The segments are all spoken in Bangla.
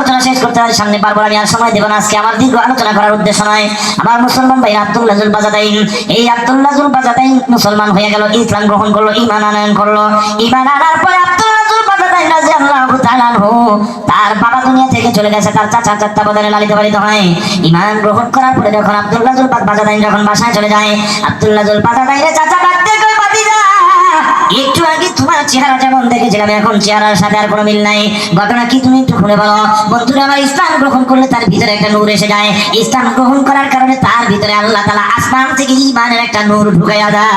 আলোচনা শেষ করতে হয়, সামনে পারব আমি আর সময় দেবো না। আজকে আমার দীর্ঘ আলোচনা করার উদ্দেশ্য নয়। আমার মুসলমান ভাই আব্দুল্লাহ জুল বাজাদাইন এই আব্দুল্লাহ জুল বাজাদাইন মুসলমান হয়ে গেল, ইসলাম গ্রহণ করল ইমান আনয়ন করল। ইমান আনার পরে আব্দুল্লাহ জুল বাজাদাইন তাআলা তার বাবা দুনিয়া থেকে চলে গেছে, তার চাচা লালিত পালিত হয়। ইমান গ্রহণ করার পরে যখন আব্দুল্লাহ জুল বাজাদাইন যখন বাসায় চলে যায়, আব্দুল্লাহ জুল বাজাদাইনের চাচা ডাকতে একটু আগে তোমার চেহারা যেমন দেখেছিলাম, এখন চেহারার সাথে আর কোনো মিল নাই। ঘটনা কি তুমি একটু খুলে বলো। বন্ধুরা, আমার ইসলাম গ্রহণ করলে তার ভিতরে একটা নূর এসে যায়। ইসলাম গ্রহণ করার কারণে তার ভিতরে আল্লাহ তালা আসমান থেকে ইমানের একটা নূর ঢুকাইয়া দেয়।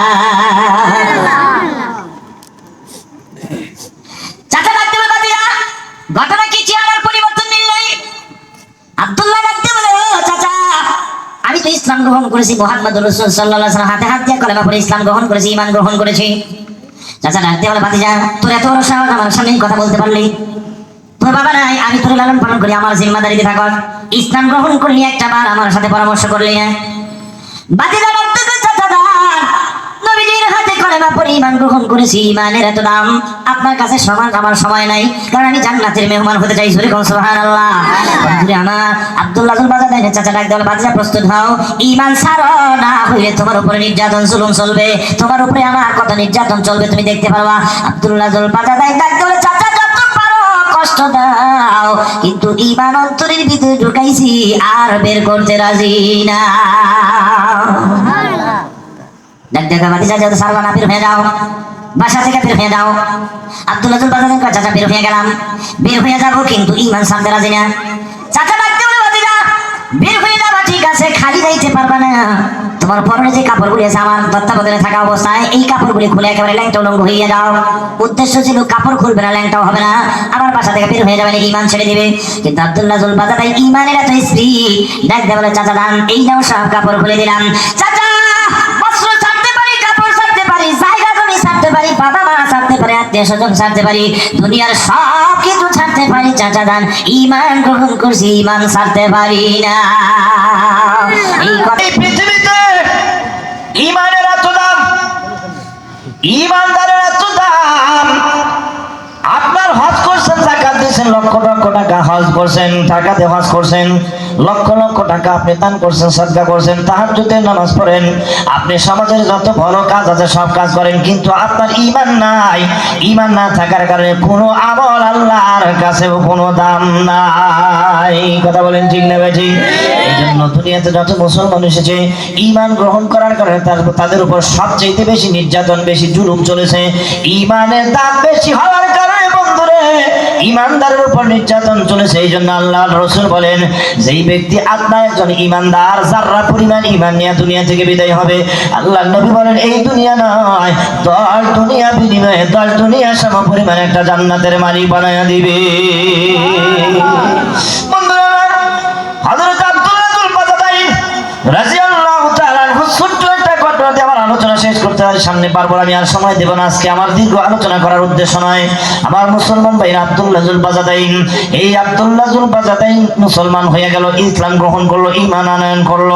ঘটনা কি চেহারার পরিবর্তন মিল নাই? আব্দুল্লাহ চাচা, আমি তো ইসলাম গ্রহণ করেছি মোহাম্মদ রসুল সাল্লাহ হাতে হাত দিয়ে কলেমা পড়ে ইসলাম গ্রহণ করেছি ইমান গ্রহণ করেছি। চাচা ডাকতে বলে, ভাতিজা, তোর এত বড় সাহস, আমার সামনে কথা বলতে পারলি? তোর বাবা নাই, আমি তোর লালন পালন করি, আমার জিম্মাদারিতে থাকত ইসলাম গ্রহণ করলি একটা বার, আমার সাথে পরামর্শ করলি না। বাতিজা ইমান করেছি ইমানের এত দাম। আপনার কাছে আমার সময় নাই, কারণ মেহমান চাই প্রস্তুত হও। ইমান না তোমার উপরে নির্যাতন, জুলুম চলবে। তোমার উপরে আমার কত নির্যাতন চলবে, তুমি দেখতে পারবা। আব্দুল্লাহ কষ্ট দাও। কিন্তু ইমান অন্তরের ভিতরে ঢুকাইছি, আর বের করতে রাজি না। তোমার পরনে যে কাপড়গুলি আছে, আমার তত্ত্বাবধানে থাকা অবস্থায় এই কাপড়গুলি খুলে একেবারে ল্যাংটা উলঙ্গ হয়ে যাও। উদ্দেশ্য ছিল কাপড় খুলবে না, ল্যাংটাও হবে না। আবার বাসা থেকে বের হয়ে যাবে নাকি ইমান ছেড়ে দিবে। কিন্তু আব্দুল্লাহ জুল বাজার ইমানের এত স্ত্রী। ডাকতে বলে চাচা দান, এই নাও সব কাপড় খুলে দিলাম। চাচা বস্ত্র ছাড়তে পারি কাপড় ছাড়তে পারি জায়গা জমি ছাড়তে পারি, বাবা মা ছাড়তে পারি, আত্মীয় স্বজন ছাড়তে পারি, দুনিয়ার সব কিছু ছাড়তে পারি, চাচা দান ইমান গ্রহণ করছি ইমান ছাড়তে পারি না। এই কথা লক্ষ লক্ষ টাকা হজ করছেন দিয়ে হজ করছেন, লক্ষ লক্ষ টাকা আপনি দান করছেন, সদকা করছেন তাহার যদি নামাজ পড়েন। আপনি সমাজের যত ভালো কাজ আছে, সব কাজ করেন, কিন্তু আপনার ইমান নাই। ইমান না থাকার কারণে কোনো আমল আল্লাহর কাছে কোনো দাম নাই। কথা বলেন ঠিক না বেঠি? এই জন্য দুনিয়াতে যত মুসলমান এসেছে, ইমান গ্রহণ করার কারণে তার- তাদের উপর সবচেয়ে বেশি নির্যাতন, বেশি জুলুম চলেছে। ইমানের দাম বেশি হওয়ার কারণে ইমানদারের উপর নির্যাতন চলেছে, এই জন্য আল্লাহ রসুল বলেন, যেই ব্যক্তি আত্মা, একজন ইমানদার, যাররা পরিমাণ ইমান নিয়ে দুনিয়া থেকে বিদায় হবে আল্লাহ নবী বলেন, এই দুনিয়া নয়, দশ দুনিয়া বিনিময়ে, দশ দুনিয়া সম পরিমাণ একটা জান্নাতের মালিক বানায় দিবে। হয় সামনে পারব আমি আর সময় দেব না। আজকে আমার দীর্ঘ আলোচনা করার উদ্দেশ্য নয়। আমার মুসলমান ভাই আব্দুল্লাহ জুল বাজাদাইন এই আব্দুল্লাহ জুল বাজাদাইন মুসলমান হয়ে গেল, ইসলাম গ্রহণ করল ইমান আনয়ন করল।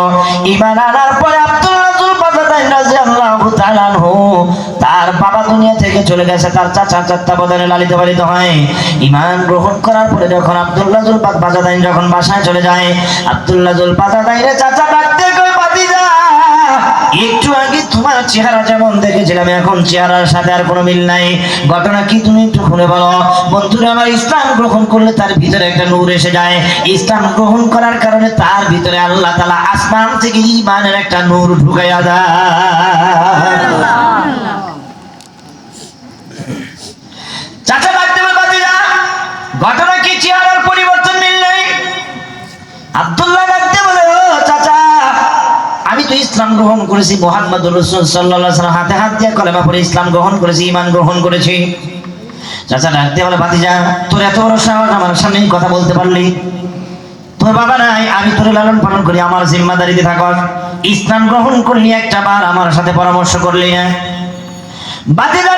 ইমান আনার পরে আব্দুল্লাহ জুল বাজাদাইন রাদিয়াল্লাহু তাআলা তার বাবা দুনিয়া থেকে চলে গেছে, তার চাচা বদলে লালিত পালিত হয়। ইমান গ্রহণ করার পরে যখন আব্দুল্লাহ জুল বাজাদাইন যখন বাসায় চলে যায়, আব্দুল্লাহ জুল বাজাদাইনের চাচা ডাকতে একটু আগে তোমার চেহারা যেমন দেখেছিলাম, এখন চেহারার সাথে আর কোনো মিল নাই। ঘটনা কি তুমি একটু খুলে বলো। বন্ধুরা, আমার ইসলাম গ্রহণ করলে তার ভিতরে একটা নূর এসে যায়। ইসলাম গ্রহণ করার কারণে তার ভিতরে আল্লাহ তালা আসমান থেকে ইমানের একটা নূর ঢুকাইয়া দেয়। চাচা বলে বাতিজা ঘটনা কি? চেহারার পরিবর্তন মিল নেই? আব্দুল্লাহ ইসলাম গ্রহণ করেছি মোহাম্মদ রসুল সাল্লাহ হাতে হাত দিয়ে কলেমা পরে ইসলাম গ্রহণ করেছি ইমান গ্রহণ করেছি। চাচা ডাকতে বাতিজা তোর এত বড় সাহস, আমার কথা বলতে পারলি? তোর বাবা নাই, আমি তোর লালন পালন করি, আমার জিম্মাদারিতে থাক। ইসলাম গ্রহণ করলি, একটা বার আমার সাথে পরামর্শ করলি। না বাতিজা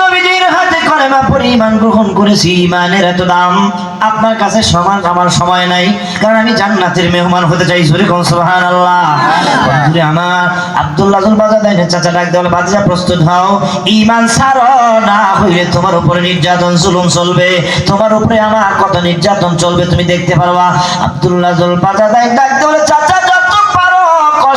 নবীজির হাতে কলেমা পরে ইমান করেছি, ইমানের এত দাম, আপনার কাছে সমান আমার সময় নাই, কারণ আমি জান্নাতের মেহমান হতে চাই সুরে কোন সুবহান আল্লাহ আমার, আব্দুল্লাহ বাজার দেন, চাচা ডাক দেওয়াল বাদিজা প্রস্তুত হও। ইমান ছাড়ো না, হইলে তোমার উপরে নির্যাতন, জুলুম চলবে। তোমার উপরে আমার কত নির্যাতন চলবে তুমি দেখতে পারবা। আব্দুল্লাহ জুল বাজার দেন, ডাক দেওয়াল, চাচা যত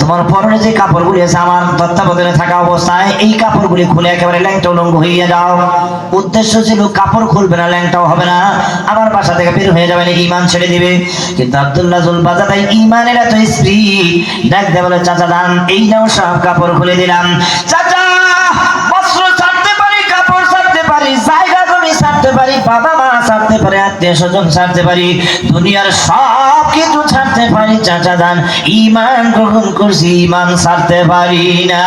তোমার পরনে যে কাপড়গুলি আছে, আমার তত্ত্বাবধানে থাকা অবস্থায় এই কাপড়গুলি খুলে একেবারে ল্যাংটা উলঙ্গ হয়ে যাও। উদ্দেশ্য ছিল কাপড় খুলবে না, ল্যাংটাও হবে না। আমার বাসা থেকে বের হয়ে যাবে, নাকি ইমান ছেড়ে দিবে। কিন্তু আবদুল্লাহ জুল বাজা তাই ইমানের এত স্ত্রী। দেখতে বলে চাচা দান, এই নাও সব কাপড় খুলে দিলাম। চাচা! পারি, বাবা মা ছাড়তে পারি, আত্মীয় স্বজন ছাড়তে পারি, দুনিয়ার সব কিছু ছাড়তে পারি, চাচা দান ইমান গ্রহণ করছি ইমান ছাড়তে পারি না।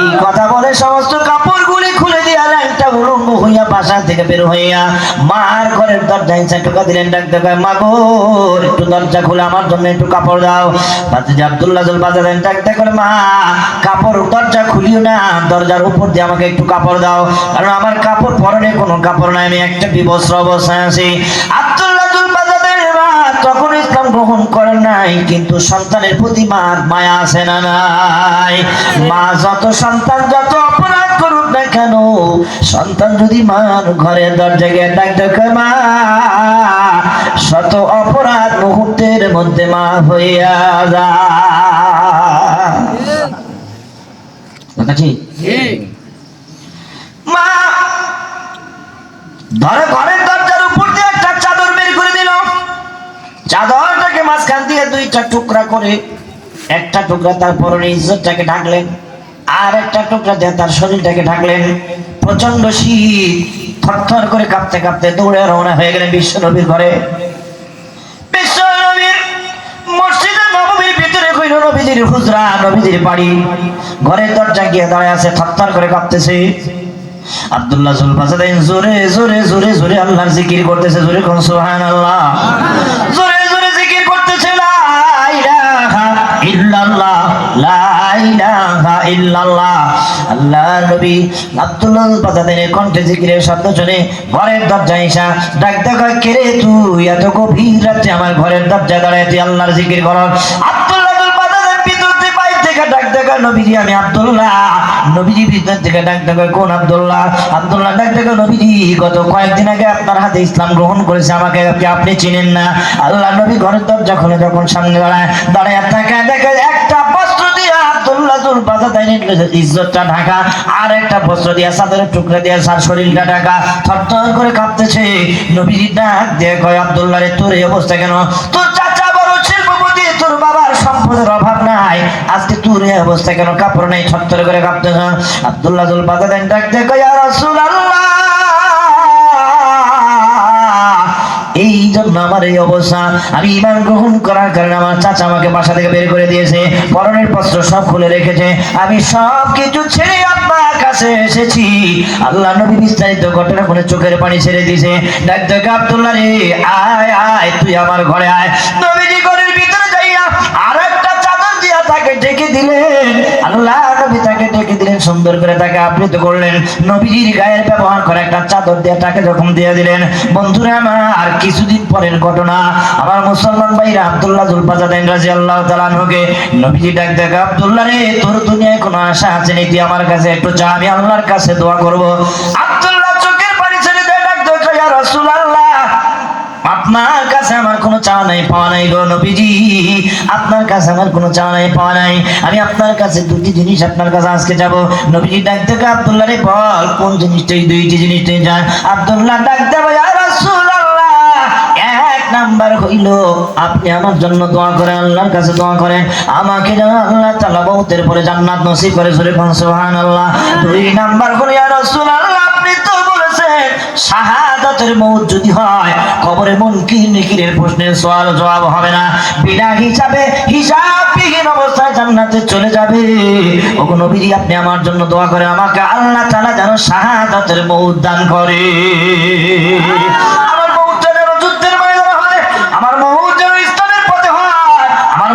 এই কথা বলে সমস্ত কাপড়গুলি খুলে দিয়া ল্যাংটা উলঙ্গ বাসা থেকে বের হইয়া মার ঘরের দরজায় ইচ্ছা টোকা দিলেন, ডাকতে কয়, মা গো, একটু দরজা খুলে আমার জন্য, একটু কাপড় দাও। ভাতিজা আব্দুল্লাহ জল বাজারেন ডাকতে করে মা, কাপড়, দরজা খুলিও না, দরজার উপর দিয়ে আমাকে একটু কাপড় দাও। কারণ আমার কাপড় পরনে কোনো কাপড় নাই, আমি একটা বিবস্ত্র অবস্থায় আছি। তখন ইসলাম গ্রহণ করেন নাই, কিন্তু সন্তানের প্রতি মার মায়া আছে না নাই? মা, যত সন্তান, যত অপরাধ না কেন সন্তান যদি মার ঘরের দরজা গিয়ে ডাক দেখে মা শত অপরাধ মুহূর্তের মধ্যে মা হইয়া ঠিক মা ধরে ঘরের দরজার উপর দিয়ে একটা চাদর বের করে দিল। চাদরটাকে মাঝখান দিয়ে দুইটা টুকরা করে একটা টুকরা তার পরনে ইজ্জতটাকে ঢাকলেন। আর একটা টুকরা দিয়ে তার শরীরটাকে ঢাকলেন। প্রচণ্ড শীত, থরথর করে কাঁপতে কাঁপতে দৌড়ে রওনা হয়ে গেলেন বিশ্ব নবীর ঘরে। জুল জোরে জোরে জোরে করতেছে, জোরে জোরে করতেছে ইলাহা ইল্লাল্লাহ। আল্লাহ নবী আব্দুল্লাহ কণ্ঠে জিকিরের শব্দ শুনে ঘরের দরজায় এসা ডাক দেখা কে রে তুই? এত গভীর রাতে আমার ঘরের দাঁড়ায় তুই আল্লাহর জিকির দেখা আমি নবীজি ভিতর থেকে দেখা কোন আব্দুল্লাহ? আব্দুল্লাহ ডাক দেখা নবীজি, গত কয়েকদিন আগে আপনার হাতে ইসলাম গ্রহণ করেছে, আমাকে আপনি চিনেন না। আল্লাহ নবী ঘরের দরজা খুলে যখন সামনে দাঁড়ায় দাঁড়ায় দেখে দিয়ে জুল বাজা দেয়নি ইজ্জতটা ঢাকা। আর একটা বস্ত্র দিয়ে সাদের টুকরা দিয়ে সার শরীরটা ঢাকা। থরথর করে কাঁপতেছে। নবীজি ডাক দিয়ে কয়, আব্দুল্লাহ রে, তোর এই অবস্থা কেন? তোর চাচা বড় শিল্পপতি তোর বাবার সম্পদের অভাব নাই। আজকে তোর এই অবস্থা কেন? কাপড় নাই, থরথর করে কাঁপতেছ। আব্দুল্লাহ জল বাজা দেন, ডাক দিয়ে কয়, ইয়া রাসূলুল্লাহ এই আমার এই অবস্থা। আমি ইমান গ্রহণ করার কারণে আমার চাচা আমাকে বাসা থেকে বের করে দিয়েছে, পরনের বস্ত্র সব খুলে রেখেছে। আমি সব কিছু ছেড়ে আপনার কাছে এসেছি। আল্লাহ নবী বিস্তারিত ঘটনা করে চোখের পানি ছেড়ে দিয়েছে। ডাক দেখ আব্দুল্লাহ রে, আয় আয়, তুই আমার ঘরে আয়। নবীজি ঘরের ভিতরে যাইয়া আর একটা চাদর দিয়া তাকে ডেকে দিলেন। আল্লাহ নবী তাকে সুন্দর করে তাকে আবৃত করলেন। নবীজির গায়ের ব্যবহার করে একটা চাদর দিয়ে তাকে যখন দিয়ে দিলেন, বন্ধুরা, আমার আর কিছুদিন পরের ঘটনা। আমার মুসলমান ভাইরা আব্দুল্লাহ জুলফাজাদাইন রাজি আল্লাহ তালানহকে নবীজি ডাক দেখ, আব্দুল্লাহ রে, তোর দুনিয়ায় কোনো আশা আছে নাকি? আমার কাছে একটু চা আমি আল্লাহর কাছে দোয়া করব। চাওয়া নাই পাওয়া নাই গো নবীজি। আপনার কাছে আমার কোনো চাওয়া নাই পাওয়া নাই। আমি আপনার কাছে দুটি জিনিস আপনার কাছে আজকে যাব। নবীজি ডাক থেকে বল, কোন জিনিসটা এই দুইটি জিনিস তুই যান আব্দুল্লাহ ডাক দেব নাম্বার হইল, আপনি আমার জন্য দোয়া করেন, আল্লাহর কাছে দোয়া করেন। আমাকে যেন আল্লাহ তাআলা বহুতের পরে জান্নাত নসিব করে কোন সুবহানাল্লাহ। দুই নাম্বার ইয়া রাসূলুল্লাহ, আপনি তো বলেছেন শাহাদাত শাহাদাতের মৌত যদি হয় কবরে মন কি নিকিরের প্রশ্নের সওয়াল জবাব হবে না। বিনা হিসাবে হিসাববিহীন অবস্থায় জান্নাতে চলে যাবে। ও ওগো নবীজি, আপনি আমার জন্য দোয়া করে আমাকে আল্লাহ তাআলা যেন শাহাদাতের মৌত দান করে আমার মৌতটা যেন যুদ্ধের ময়দানে হয় আমার মৌত যেন ইসলামের পথে হয়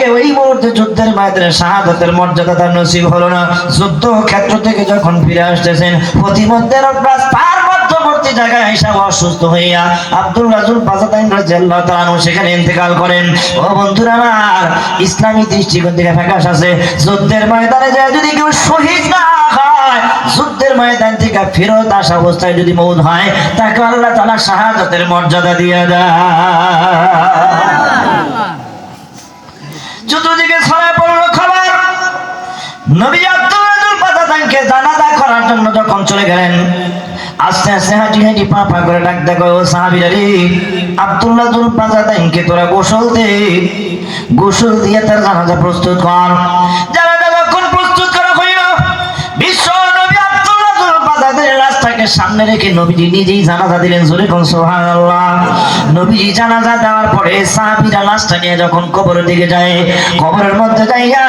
থেকে ওই মুহূর্তে যুদ্ধের ময়দানে শাহাদাতের মর্যাদা তার নসিব হলো না। যুদ্ধ ক্ষেত্র থেকে যখন ফিরে আসতেছেন প্রতিমধ্যের রাস্তার মধ্যবর্তী জায়গায় হিসাব অসুস্থ হইয়া আব্দুল রাজুল বাজাতাইন রাদিয়াল্লাহু তাআলা সেখানে ইন্তেকাল করেন। ও বন্ধুরা আমার, ইসলামী দৃষ্টিকোণ থেকে ফ্যাকাশ আছে। যুদ্ধের ময়দানে যায় যদি কেউ শহীদ না হয়, যুদ্ধের ময়দান থেকে ফেরত আসা অবস্থায় যদি মৌত হয়, তাকে আল্লাহ তাআলা শাহাদাতের মর্যাদা দিয়ে দেয় নবী আব্দুল জানাজা করার জন্য যখন চলে গেলেন, আস্তে আস্তে হাঁটি হাঁটি পা পা করে ডাক দেখো আব্দুল্লাহ জুল তোরা গোসল দে। গোসল দিয়ে তার জানাজা প্রস্তুত কর। যখন প্রস্তুত করা হইল, বিশ্ব সামনে রেখে নবীজি নিজেই জানাজা দিলেন, জোরে কোন সুবহানাল্লাহ। নবীজি জানাজা দেওয়ার পরে সাহাবীরা লাশটা নিয়ে যখন কবরের দিকে যায়, কবরের মধ্যে যাইয়া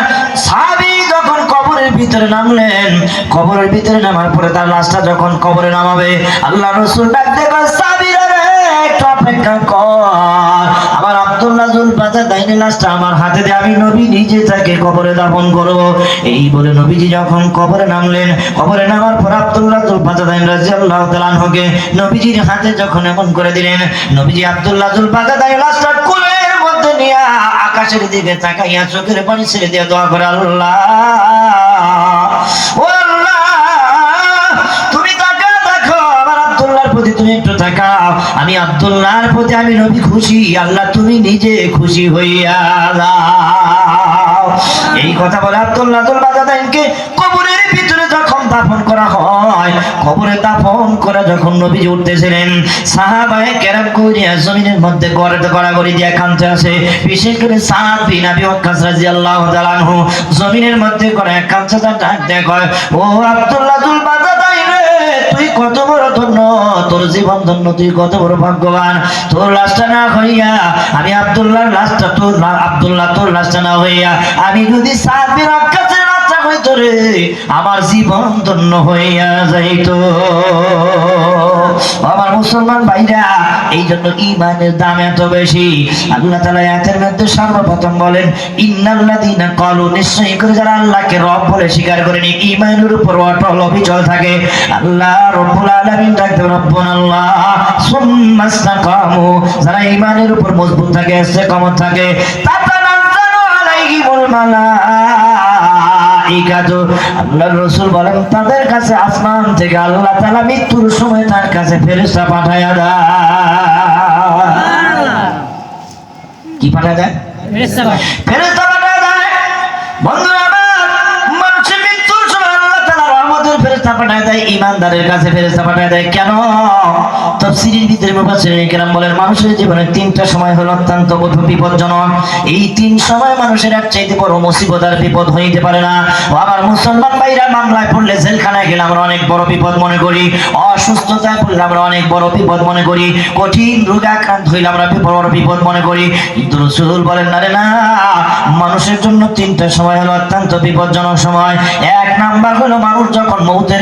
কবরের ভিতরে নামলেন। কবরের ভিতরে নামার পরে তার লাশটা যখন কবরে নামাবে আল্লাহ রসুল ডাক দেবে একটু অপেক্ষা কর। আমার আব্দুল্লাহ জুল বাজার লাশটা আমার হাতে দিয়ে আমি নবী নিজে তাকে কবরে দাফন করব। এই বলে নবীজি যখন কবরে নামলেন, কবরে নামার পর আব্দুল্লাহ জুল বাজার দাইন রাজিয়াল্লাহু নবীজির হাতে যখন এমন করে দিলেন, নবীজি আব্দুল্লাহ জুল বাজার দাইন লাশটা মধ্যে নিয়ে আকাশের দিকে তাকাইয়া চোখের পানি ছেড়ে দিয়ে দোয়া করে, আল্লাহ তুমি একটু আমি আব্দুল্লাহর প্রতি আমি নবী খুশি, আল্লাহ তুমি নিজে খুশি হইয়া এই কথা বলে আব্দুল্লাহ বাজাদাইনকে কবরের ভিতরে যখন দাফন কবরে দাফন করে যখন নবীজি উঠতেছিলেন সাহাবায়ে কেরাম করিয়া জমিনের মধ্যে গড়ে গড়াগড়ি দিয়ে কানতে আসে। বিশেষ করে সাদ বিন আবি ওয়াক্কাস রাদিয়াল্লাহু তাআলা আনহু জমিনের মধ্যে করে কানতে ডাক দেয় কয়, ও আব্দুল্লাহ জুল বাজাদাইন রে তুই কত বড় ধন্য তোর জীবন ধন্য তুই কত বড় ভাগ্যবান তোর লাশটা না হইয়া আমি আব্দুল্লাহর লাশটা তোর আব্দুল্লাহ তোর লাশটা না হইয়া আমি যদি সাত বিন আক্কাসের লাশটা হইতো রে আমার জীবন ধন্য হইয়া যাইতো। আমার মুসলমান ভাইরা, এই জন্য ইমানের দাম এত বেশি। আল্লাহ তাআলা আয়াতের মধ্যে সর্বপ্রথম বলেন, ইন্নাল্লাযীনা ক্বালু নিশ্চয়ই করে যারা আল্লাহকে রব বলে স্বীকার করেনি ইমানের উপর অটল অবিচল থাকে। আল্লাহ রব্বুল আলামিন ডাকতে রব্বুন আল্লাহ সুম্মা ইসতাকামু যারা ইমানের উপর মজবুত থাকে, ইস্তেকামত থাকে। তাতানাজ্জালু আলাইহিমুল মালাইকাতু আল্লাহর রাসূল বলেন তাদের কাছে আসমান থেকে আল্লাহ তাআলা মৃত্যুর সময় তার কাছে ফেরেশতা পাঠায়া দেয় কি পাঠায় দেয় ফেরেশতা পাঠায় দেয় ইমানদারের কাছে ফেরেশতা পাঠায় দেয়। কেন? তাফসীরের ভিতরে মুফাসসিরিন কেরাম বলেন, মানুষের জীবনে তিনটা সময় হলো অত্যন্ত বিপজ্জনক। এই তিন সময় মানুষের এক চাইতে বড় মুসিবত আর বিপদ হইতে পারে না। ও আমার মুসলমান ভাইরা মামলায় পড়লে জেলখানায় গেলে আমরা অনেক বড় বিপদ মনে করি। অসুস্থতায় পড়লে আমরা অনেক বড় বিপদ মনে করি। কঠিন রোগে আক্রান্ত হইলে আমরা বড় বিপদ মনে করি। কিন্তু রসুল বলেন, না রে, না, মানুষের জন্য তিনটা সময় হলো অত্যন্ত বিপজ্জনক সময়। এক নাম্বার হলো মানুষ যখন মৌতের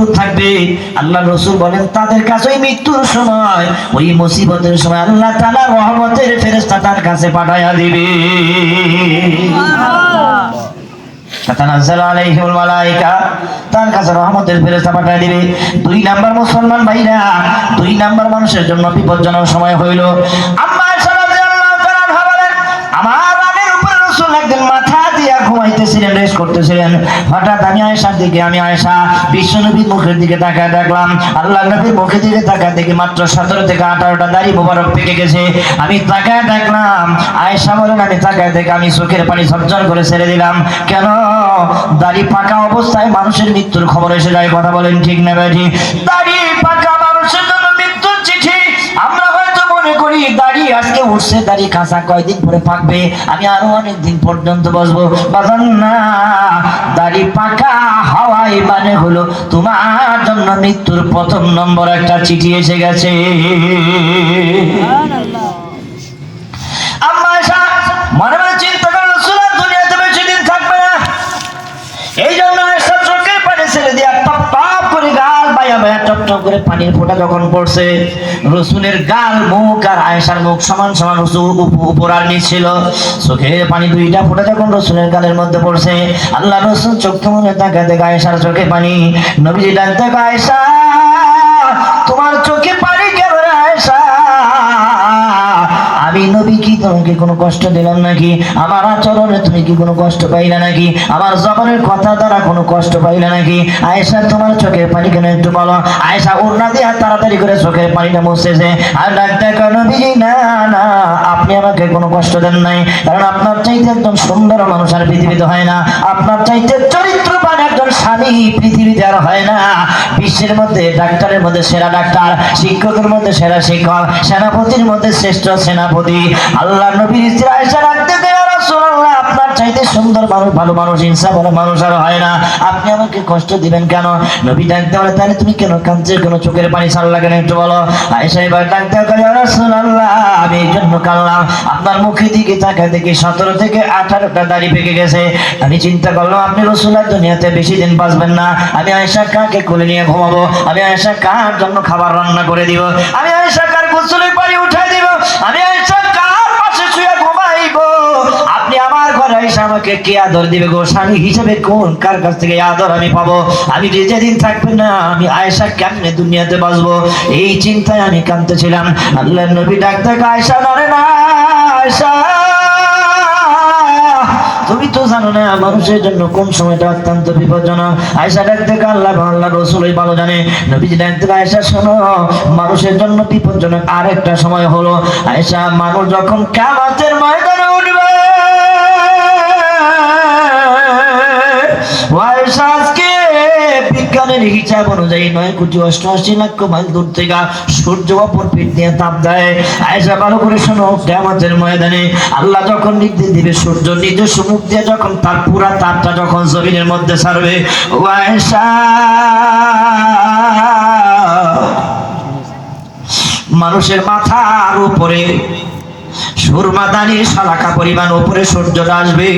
মজবুত থাকবে। আল্লাহ রসুল বলেন, তাদের কাছে মৃত্যুর সময়, ওই মুসিবতের সময় আল্লাহ তাআলা রহমতের ফেরেশতা তার কাছে পাঠিয়ে দিবে। দুই নাম্বার মুসলমান ভাইরা, দুই নাম্বার মানুষের জন্য বিপজ্জনক সময় হইল। ঘুমাইতেছিলেন রেস্ট করতেছিলেন। হঠাৎ আমি আয়েশার দিকে, আমি আয়েশা বিশ্বনবীর মুখের দিকে তাকায় দেখলাম। আল্লাহ নবীর মুখের দিকে তাকায় দেখি মাত্র সতেরো থেকে আঠারোটা দাড়ি মোবারক পেকে গেছে। আমি তাকায় দেখলাম, আয়েশা বলেন, আমি তাকায় দেখে আমি চোখের পানি ঝরঝর করে ছেড়ে দিলাম। কেন? দাড়ি পাকা অবস্থায় মানুষের মৃত্যুর খবর এসে যায়, কথা বলেন ঠিক না বেঠি দাড়ি পাকা করি দাড়ি আজকে উঠছে, দাড়ি কাঁচা কয়দিন পরে পাকবে? আমি আরও অনেক দিন পর্যন্ত বসবো। বাজান না, দাড়ি পাকা হাওয়াই মানে হলো তোমার জন্য মৃত্যুর প্রথম নম্বর একটা চিঠি এসে গেছে আম্মা আয়েশা মনে মনে চিন্তা করল সুলার দুনিয়াতে বেশি দিন থাকবে না এই জন্য আয়েশা চোখের পানি ছেড়ে দিয়া টপ টপ করে গাল বায়া বায়া টপ টপ করে পানির ফোঁটা যখন পড়ছে রসুলের গাল, মুখ আর আয়েশার মুখ সমান সমান উপর আর ছিল। চোখের পানি দুইটা ফোঁটা যখন রসুলের গালের মধ্যে পড়ছে, আল্লাহ রসুল চোখ মনে তাকা দেখে আয়েশার চোখে পানি। নবীজি ডাকতে আয়েশা, তোমার চোখে পানি কেন আয়েশা? আমি নবী তোমাকে কোনো কষ্ট দিলাম নাকি? আমার আচরণে তুমি কি কোনো কষ্ট পাইলে নাকি? আমার জবনের কথা দ্বারা কোনো কষ্ট পাইলে নাকি? আয়েশা, তোমার চোখের পানি কেন একটু বলো? আয়েশা, উড়না দিয়ে তাড়াতাড়ি করে চোখের পানিটা মুছেছে। আর ডাক্তার নবী না না, আপনি আমাকে কোনো কষ্ট দেন নাই। কারণ আপনার চাইতে একদম সুন্দর মানুষ আর পৃথিবীতে হয় না। আপনার চাইতে চরিত্রবান একজন স্বামী পৃথিবীতে আর হয় না। বিশ্বের মধ্যে ডাক্তারের মধ্যে সেরা ডাক্তার, শিক্ষকের মধ্যে সেরা শিক্ষক, সেনাপতির মধ্যে শ্রেষ্ঠ সেনাপতি। আল্লাহ নবীর ভালো মানুষ ইনসাফ ভালো মানুষ আর হয় না। আপনি আমাকে কষ্ট দিবেন কেন? নবী ডাকতে বলে তাহলে তুমি কেন কাঁদছো? কেন চোখের পানি সার লাগে না, একটু বলো। আয়েশা এবার ডাকতে রাসূলুল্লাহ, আমি এই জন্য কাঁদলাম। আপনার মুখের দিকে তাকায় দেখি সতেরো থেকে আঠারোটা দাড়ি পেকে গেছে। আমি চিন্তা করলাম, আপনি রসুলার দুনিয়াতে বেশি দিন বাঁচবেন না। আমি আয়েশা কাকে কোলে নিয়ে ঘুমাবো? আমি আয়েশা কার জন্য খাবার রান্না করে দিব? আমি আয়েশা কার গোসলের পানি উঠাই দিব আমি আয়েশা কার পাশে শুয়ে ঘুমাইবো আপনি আমাকে কে আদর দিবে গো? স্বামী হিসেবে কোন কার কাছ থেকে আদর আমি পাবো? আমি যেদিন থাকবেন না, আমি আয়েশা কেমনে দুনিয়াতে বাঁচবো? এই চিন্তায় আমি আল্লাহ নবী আয়েশা, না আয়েশা। তুমি তো জানো না, মানুষের জন্য কোন সময়টা অত্যন্ত বিপজ্জনক। আয়সা ডাকতে আল্লাহ আল্লাহ রসুলই ভালো জানে। নবীজি ডাকতে আয়সা শোনো, মানুষের জন্য বিপজ্জনক আরেকটা সময় হলো। আয়সা মানুষ যখন কামাতের ময়দানে উঠবে বিজ্ঞানের হিসাব অনুযায়ী নয় কোটি অষ্টআশি লক্ষ মাইল দূর থেকে সূর্য অপর পিঠ দিয়ে তাপ দেয়। আয়েশা ভালো করে শোনো কেমতের ময়দানে আল্লাহ যখন নির্দেশ দিবে, সূর্য নিজস্ব মুখ দিয়ে যখন তার পুরা তাপটা যখন জমিনের মধ্যে ছাড়বে, ও মানুষের মাথার উপরে সুরমা দানির শালাকা পরিমাণ উপরে সূর্যটা আসবে।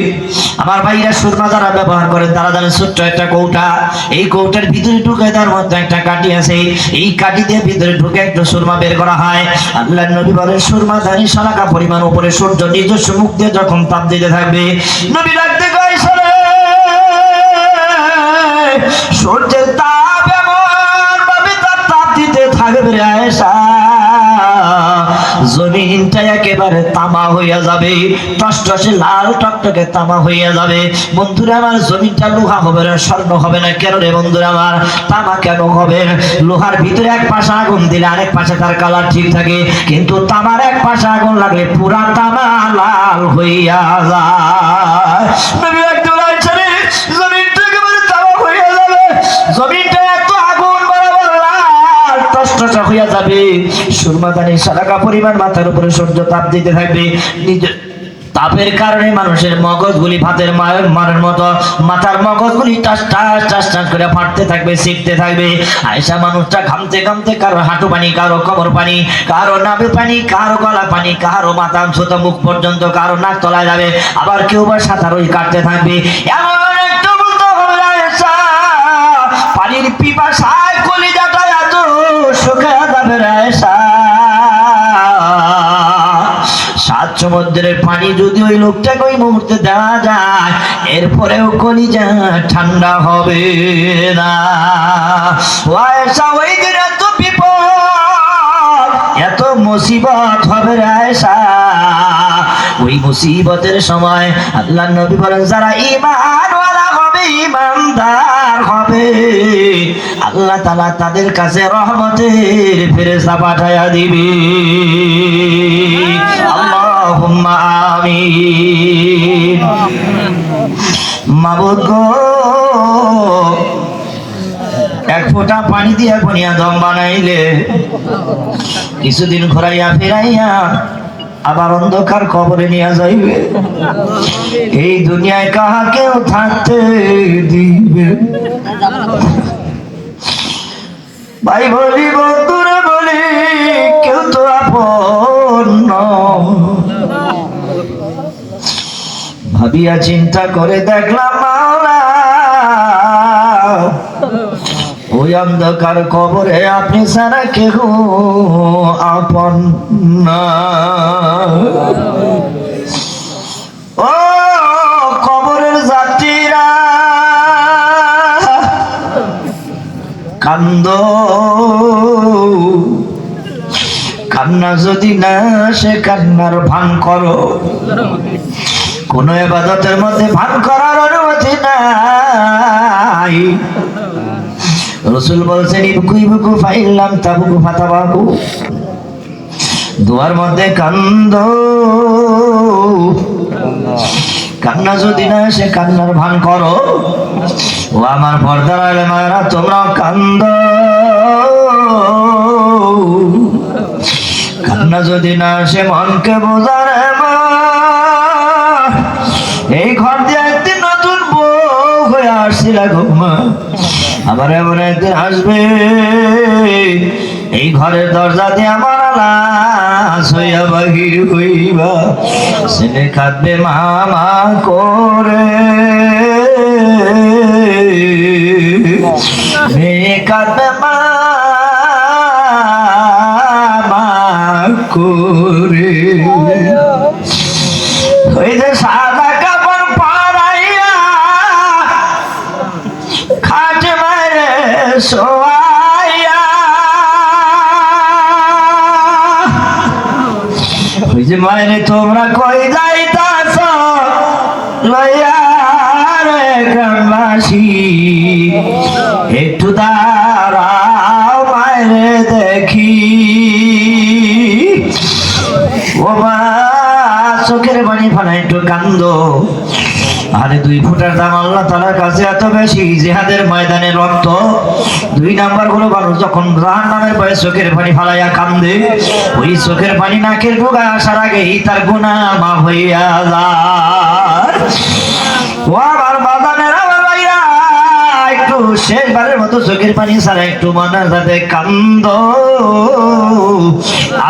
আমার ভাইরা সুরমা যারা ব্যবহার করে, তারা জানে ছোট্ট একটা কৌটা। এই কৌটার ভিতরে ঢুকে তার মধ্যে একটা কাঠি আছে। এই কাঠি দিয়ে ভিতরে ঢুকে একটু সুরমা বের করা হয়। আল্লাহ নবী বলেন, সুরমা দানির শালাকা পরিমাণ উপরে সূর্য নিজস্ব মুখ দিয়ে যখন তাপ দিতে থাকবে, নবী ডাকতে কয় "সরে!" সূর্যের তাপ এমন তাপ দিতে থাকবে আয়েশা। জমিনটা একেবারে তামা হইয়া যাবে। টসটসে লাল টকটকে তামা হইয়া যাবে। বন্ধুরা, আমার জমিনটা লোহা হবে না, স্বর্ণ হবে না। কেন রে বন্ধুরা আমার? তামা কেন হবে? লোহার ভিতরে এক পাশে আগুন দিলে আরেক পাশে তার কালার ঠিক থাকে। কিন্তু তামার এক পাশে আগুন লাগলে পুরা তামা লাল হইয়া যায়। হইয়া যাবে। সুরমা সুরমাদানি সারাকা পরিমাণ মাথার উপরে সূর্য তাপ দিতে থাকবে। নিজের তাপের কারণে মানুষের মগজগুলি ভাতের মায়ের মারের মতো, মাথার মগজগুলি টাস টাস টাস টাস করে ফাটতে থাকবে শিখতে থাকবে। আয়সা মানুষটা ঘামতে ঘামতে কারও হাঁটু পানি, কারও কোমর পানি, কারও নাভি পানি, কারও গলা পানি, কারও মাথা ছোট মুখ পর্যন্ত, কারও নাক তলায় যাবে। আবার কেউ বা সাঁতারই কাটতে থাকবে। এমন একটা পানির পিপাসায় সমুদ্রের পানি যদি ওই লোকটাকে ওই মুহূর্তে দেওয়া যায়, এরপরেও কলিজা ঠান্ডা হবে না। ওই দিন এত বিপদ, এত মুসিবত হবে রে আয়েশা। ওই মুসিবতের সময় আল্লাহ নবী বলেন, যারা ঈমানওয়ালা হবে ইমানদার হবে। আল্লাহ তালা তাদের কাছে রহমতের ফেরেশতা পাঠায়া দিবে। আল্লাহুম্মা গো, এক ফোঁটা পানি দিয়া বনিয়া দম বানাইলে, কিছুদিন ঘোরাইয়া ফিরাইয়া আবার অন্ধকার কবরে নিয়ে যাইবে। এই দুনিয়ায় কাহাকেও থাকতে দিবে? ভাই বলি, বন্ধুরে বলি, কেউ তো আপন ভাবিয়া চিন্তা করে দেখলাম মাওলা ওই অন্ধকার কবরে আপনি সারা কেহ আপন না। ও কবরের যাত্রীরা, কান্দ। কান্না যদি না সে কান্নার ভান করো। কোন এবাদতের মধ্যে ভান করার অনুমতি নাই। রসুল বলছেন ইবকু ইবকু ফাইল্লাম তাবুকু ফাতাবাকু। দুয়ার মধ্যে কান্দ। কান্না যদি না সে কান্নার ভান করো। ও আমার পর্দার আলে মায়েরা তোমরা কান্দ। কান্না যদি না সে মনকে বোঝার এই ঘর দিয়ে একদিন নতুন বউ হয়ে আসছিল ঘুমা আবার এমন একদিন আসবে এই ঘরের দরজা দিয়ে আমার আলাস হইয়া বাহির হইবা। ছেলে কাঁদবে মামা করে। মেয়ে কাঁদবে মামা করে। ওই যে সাদা সোয়াইয়া। ওই যে মায়েরে তোমরা কই যাইতাছ? লইয়া রে গ্রামবাসী। একটু দাঁড়াও মায়েরে দেখি। ও মা, চোখের বাণী ফানা একটু কান্দ। আরে দুই ফুটার দাম আল্লাহ তালার কাছে এত বেশি, জেহাদের ময়দানে রক্ত। দুই নাম্বার হলো মানুষ যখন রাহার নামের বয়ে চোখের পানি ফালাইয়া কান্দে, ওই চোখের পানি নাকের ঢোকা আসার আগেই তার গুণা মা হইয়া যায়। ও আমার বাজানের আমার ভাইরা, একটু শেষবারের মতো চোখের পানি ছাড়া একটু মোনাজাতে কান্দ।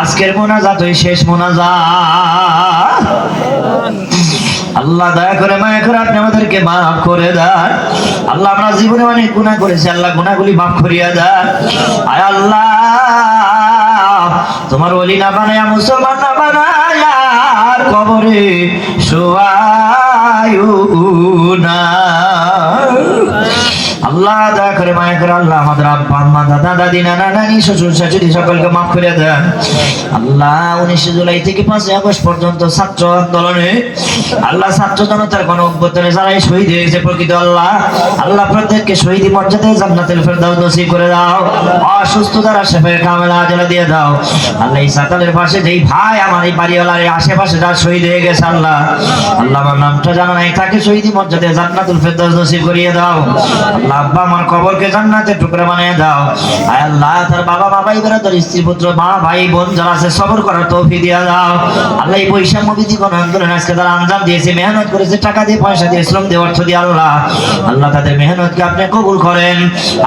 আজকের মোনাজাত ওই শেষ মোনাজাত। আল্লাহ দয়া করে মায়া করে আপনি আমাদেরকে মাফ করে দেন। আল্লাহ আমরা জীবনে অনেক গুণা করেছি, আল্লাহ গুণাগুলি মাফ করিয়া দেন। আয় আল্লাহ, তোমার অলি না বানায়া, মুসলমান না বানায়া, আর কবরে শোয়ায়ু না। আল্লাহ দয়া করে মায়া করে আল্লাহ আমাদের আব্বা, আম্মা, দাদা, দাদি, নানা, নানি, শ্বশুর, শাশুড়ি সকলকে মাফ করে দেন। আল্লাহ উনিশে জুলাই থেকে পাঁচই আগস্ট পর্যন্ত ছাত্র আন্দোলনে আল্লাহ ছাত্র জনতার কোন অভ্যর্থনে যারাই শহীদ হয়েছে প্রকৃত আল্লাহ আল্লাহ প্রত্যেককে শহীদ মর্যাদায় জান্নাতের ফেরদাউস নসিব করে দাও অসুস্থ দ্বারা শেফের কামেলা আজলা দিয়ে দাও। আল্লাহ এই সাকালের পাশে যেই ভাই, আমার এই বাড়িওয়ালার এই আশেপাশে যার শহীদ হয়ে গেছে আল্লাহ আল্লাহ আমার নামটা জানা নাই, তাকে শহীদ মর্যাদায় জান্নাতুল ফেরদাউস নসিব করিয়ে দাও। আল্লাহ আব্বা আমার কবরকে জান্নাতের টুকরা বানিয়ে দাও। আয় আল্লাহ, তার বাবা স্ত্রী, পুত্র, মা, ভাই, বোন যারা আছে, সবর করার দাও। আল্লাহ এই কোন আন্দোলন আজকে তারা আঞ্জাম দিয়েছে, মেহনত করেছে, টাকা দিয়ে, পয়সা দিয়ে, শ্রম দিয়ে, অর্থ দিয়ে আল্লাহ। আল্লাহ তাদের মেহনতকে আপনি কবুল করেন।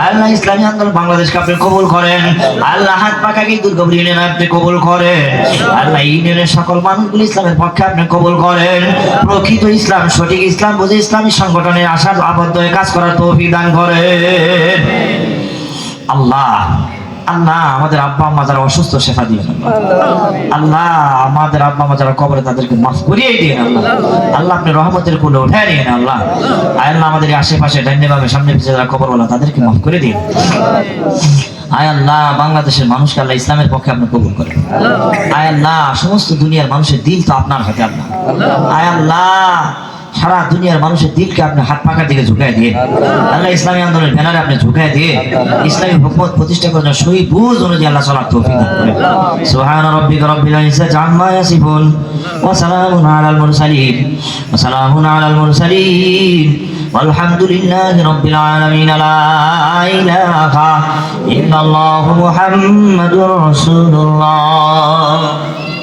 আল্লাহ, ইসলামী আন্দোলন বাংলাদেশকে আপনি কবুল করেন। আল্লাহ, হাত পাকাকে দুর্গপুর ইউনিয়ন আপনি কবুল করেন। আল্লাহ ইউনিয়নের সকল মানুষগুলো ইসলামের পক্ষে আপনি কবুল করেন। প্রকৃত ইসলাম, সঠিক ইসলাম, বুঝে ইসলামী সংগঠনের আশা আবদ্ধ হয়ে কাজ করার তৌফিক দান করেন আল্লাহ আল্লাহ, আমাদের আব্বা আম্মা যারা অসুস্থ দিয়ে আল্লাহ, আমাদের আব্বা আম্মা যারা কবরে, তাদেরকে মাফ করিয়ে দিয়ে আল্লাহ। আল্লাহ আপনি রহমতের নিয়ে আল্লাহ। আয় আল্লাহ, আমাদের আশেপাশে ডাইনে ভাবে সামনে পিছিয়ে যারা কবরওয়ালা, তাদেরকে মাফ করে দিন। আয় আল্লাহ, বাংলাদেশের মানুষকে আল্লাহ ইসলামের পক্ষে আপনি কবুল করেন। আয় আল্লাহ, সমস্ত দুনিয়ার মানুষের দিল তো আপনার হাতে আল্লাহ। আয় আল্লাহ সারা দুনিয়ার মানুষের দিলকে আপনি হাত পাকার দিকে ঝুঁকাই দিয়ে আল্লাহ ইসলামী আন্দোলনের ব্যানারে আপনি ঝুঁকাই দিয়ে ইসলামী হুকুমত প্রতিষ্ঠা করার জন্য সহি বুঝ অনুযায়ী আল্লাহ চলার তৌফিক দান করেন সুবহান রাব্বিকা রাব্বিল ইজ্জাতি আম্মা ইয়াসিফুন ওয়া সালামুন আলাল মুরসালিন ওয়া সালামুন আলাল মুরসালিন والحمد لله رب العالمين لا إله إلا الله محمد رسول الله